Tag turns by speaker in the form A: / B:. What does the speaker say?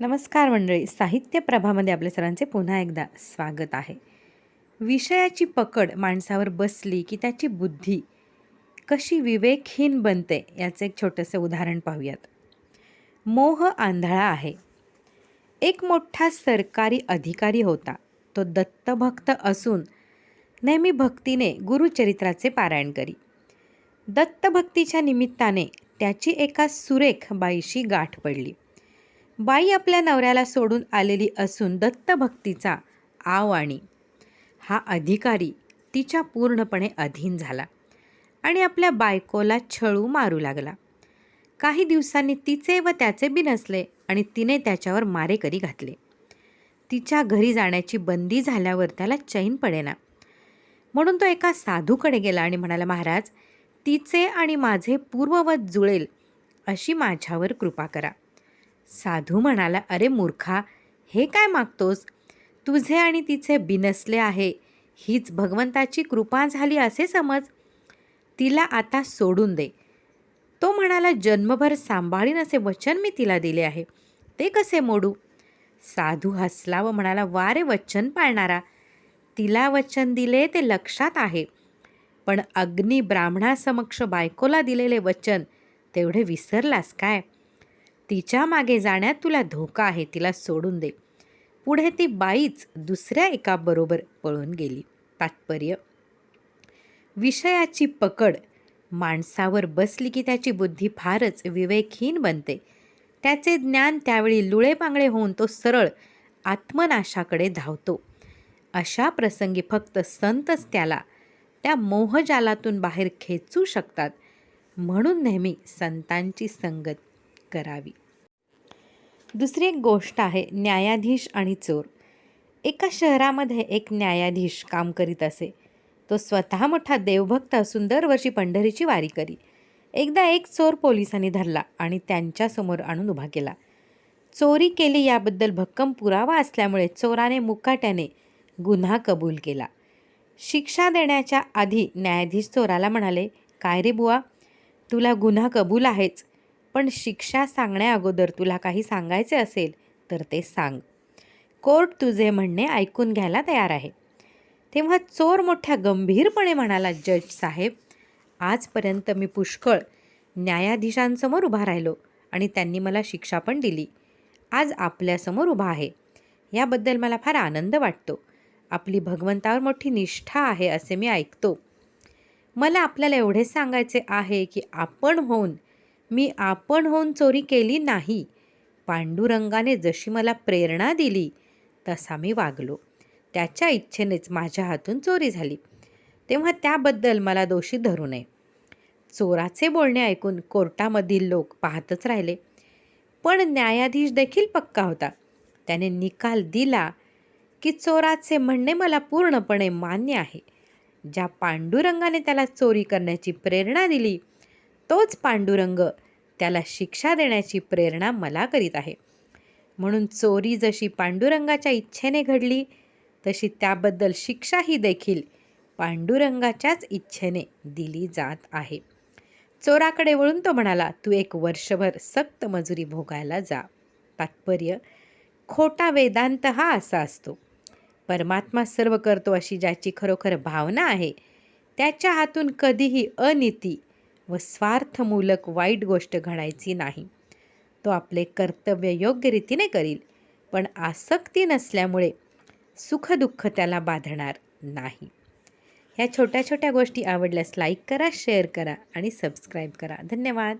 A: नमस्कार मंडळी. साहित्य प्रभामध्ये आपल्या सर्वांचे पुन्हा एकदा स्वागत आहे. विषयाची पकड माणसावर बसली की त्याची बुद्धी कशी विवेकहीन बनते याचं एक छोटंसं उदाहरण पाहूयात. मोह आंधळा आहे. एक मोठा सरकारी अधिकारी होता. तो दत्तभक्त असून नेहमी भक्तीने गुरुचरित्राचे पारायण करी. दत्तभक्तीच्या निमित्ताने त्याची एका सुरेख बाईशी गाठ पडली. बाई आपल्या नवऱ्याला सोडून आलेली असून दत्तभक्तीचा आव आणि हा अधिकारी तिच्या पूर्णपणे अधीन झाला आणि आपल्या बायकोला छळू मारू लागला. काही दिवसांनी तिचे व त्याचे बिनसले आणि तिने त्याच्यावर मारेकरी घातले. तिच्या घरी जाण्याची बंदी झाल्यावर त्याला चैन पडेना. म्हणून तो एका साधूकडे गेला आणि म्हणाला महाराज तिचे आणि माझे पूर्ववत जुळेल अशी माझ्यावर कृपा करा. साधू म्हणाला अरे मूर्खा हे काय मागतोस? तुझे आणि तिचे बिनसले आहे. हीच भगवंताची कृपा झाली असे समज. तिला आता सोडून दे. तो म्हणाला जन्मभर सांभाळीन असे वचन मी तिला दिले आहे. ते कसे मोडू? साधू हसला व म्हणाला वा रे वचन पाळणारा. तिला वचन दिले ते लक्षात आहे. पण अग्नी ब्राह्मणासमक्ष बायकोला दिलेले वचन तेवढे विसरलास काय? तिच्यामागे जाण्यात तुला धोका आहे तिला सोडून दे. पुढे ती बाईच दुसऱ्या एकाबरोबर पळून गेली. तात्पर्य? विषयाची पकड. माणसावर बसली की त्याची बुद्धी फारच विवेकहीन बनते. त्याचे ज्ञान त्यावेळी लुळेपांगळे होऊन तो सरळ आत्मनाशाकडे धावतो. अशा प्रसंगी फक्त संतच त्याला त्या मोहजालातून बाहेर खेचू शकतात. म्हणून नेहमी संतांची संगत. करावी. दुसरी एक गोष्ट आहे न्यायाधीश आणि चोर. एका शहरामध्ये एक न्यायाधीश काम करीत असे. तो स्वतः मोठा देवभक्त असून दरवर्षी पंढरीची वारी करी. एकदा एक चोर पोलिसांनी धरला आणि त्यांच्यासमोर आणून उभा केला. चोरी केली याबद्दल भक्कम पुरावा असल्यामुळे चोराने मुकाट्याने गुन्हा कबूल केला. शिक्षा देण्याच्या आधी न्यायाधीश चोराला म्हणाले काय रे बुवा तुला गुन्हा कबूल आहेच. पण शिक्षा सांगण्या अगोदर तुला काही सांगायचे असेल तर ते सांग. कोर्ट तुझे म्हणणे ऐकून घ्यायला तयार आहे. तेव्हा चोर मोठ्या गंभीरपणे म्हणाला जज साहेब आजपर्यंत मी पुष्कळ न्यायाधीशांसमोर उभा राहिलो आणि त्यांनी मला शिक्षा पण दिली. आज आपल्यासमोर उभा आहे. याबद्दल मला फार आनंद वाटतो. आपली भगवंतावर मोठी निष्ठा आहे असे मी ऐकतो. मला आपल्याला एवढेच सांगायचे आहे की आपण होऊन मी आपण होऊन चोरी केली नाही. पांडुरंगाने जशी मला प्रेरणा दिली तसा मी वागलो. त्याच्या इच्छेनेच माझ्या हातून चोरी झाली. तेव्हा त्याबद्दल मला दोषी धरू नये. चोराचे बोलणे ऐकून कोर्टामधील लोक पाहतच राहिले. पण न्यायाधीश देखील पक्का होता. त्याने निकाल दिला की चोराचे म्हणणे मला पूर्णपणे मान्य आहे. ज्या पांडुरंगाने त्याला चोरी करण्याची प्रेरणा दिली तोच पांडुरंग त्याला शिक्षा देण्याची प्रेरणा मला करीत आहे. म्हणून चोरी जशी पांडुरंगाच्या इच्छेने घडली तशी त्याबद्दल शिक्षाही देखील पांडुरंगाच्याच इच्छेने दिली जात आहे. चोराकडे वळून तो म्हणाला तू एक वर्षभर सक्त मजुरी भोगायला जा. तात्पर्य खोटा वेदांत हा असा असतो. परमात्मा सर्व करतो अशी ज्याची खरोखर भावना आहे त्याच्या हातून कधीही अनिती व स्वार्थमूलक वाईट गोष्ट घडायची नाही. तो आपले कर्तव्य योग्य रीतीने करील पण आसक्ती नसल्यामुळे सुखदुःख त्याला बाधणार नाही. ह्या छोट्या छोट्या गोष्टी आवडल्यास लाईक करा शेअर करा आणि सबस्क्राईब करा. धन्यवाद.